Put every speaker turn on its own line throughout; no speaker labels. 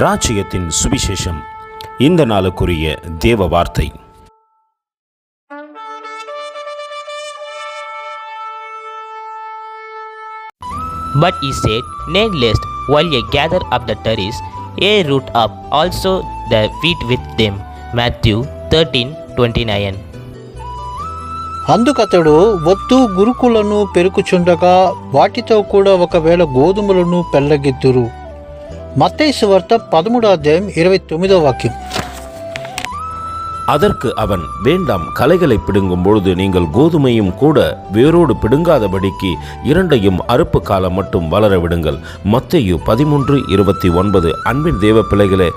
ராஜ்யத்தின் சுவிசேஷம் இந்த நாளுக்குரிய தேவ வார்த்தை
But he said, Nay, lest while ye gather up the tares, ye root up also the wheat with them. Matthew 13 29.
అందుకతడు వత్తు గురుకులను పెరుకుచుండగా వాటితో కూడా ఒకవేళ గోధుమలను పెళ్ళగిద్దురు మత్తైసు వార్త పదమూడో అధ్యాయం ఇరవై తొమ్మిదో వాక్యం.
அதற்கு அவன் வேண்டாம் களைகளை பிடுங்கும் பொழுது நீங்கள் கோதுமையும் கூட வேரோடு பிடுங்காதபடிக்கு இரண்டையும் அறுப்பு காலம் மட்டும் வளர விடுங்கள். மத்தையு பதிமூன்று இருபத்தி ஒன்பது. அன்பின் தேவ பிள்ளைகளே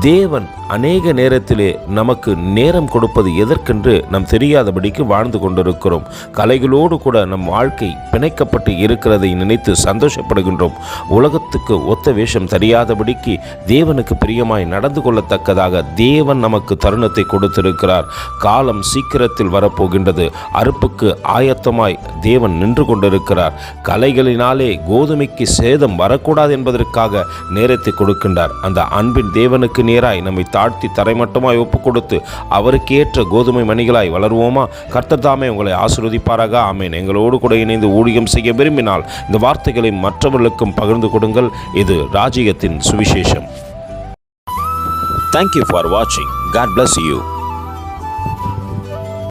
தேவன் அநேக நேரத்திலே நமக்கு நேரம் கொடுப்பது எதற்கென்று நாம் தெரியாதபடிக்கு வாழ்ந்து கொண்டிருக்கிறோம். கலைகளோடு கூட நம் வாழ்க்கை பிணைக்கப்பட்டு இருக்கிறதை நினைத்து சந்தோஷப்படுகின்றோம். உலகத்துக்கு ஒத்த வேஷம் தெரியாதபடிக்கு தேவனுக்கு பிரியமாய் நடந்து கொள்ளத்தக்கதாக தேவன் நமக்கு தருணத்தை கொடுத்திருக்கிறார். காலம் சீக்கிரத்தில் வரப்போகின்றது. அறுப்புக்கு ஆயத்தமாய் தேவன் நின்று கொண்டிருக்கிறார். கலைகளினாலே கோதுமைக்கு சேதம் வரக்கூடாது என்பதற்காக நேரத்தை கொடுக்கின்றார். அந்த அன்பின் தேவனுக்கு நேராய் நம்மை தாழ்த்தி தரைமட்டமாய் ஒப்பு கொடுத்து அவருக்கு ஏற்ற கோதுமை மணிகளாய் வளருவோமா? கர்த்தர் தாமே உங்களை ஆசிர்வதிப்பாராக. ஆமேன். எங்களோடு கூட இணைந்து ஊழியம் செய்ய விரும்பினால் இந்த வார்த்தைகளை மற்றவர்களுக்கும் பகிர்ந்து கொடுங்கள். இது ராஜ்யத்தின் சுவிசேஷம். தேங்க்யூ ஃபார் வாட்சிங் God bless you Thank you.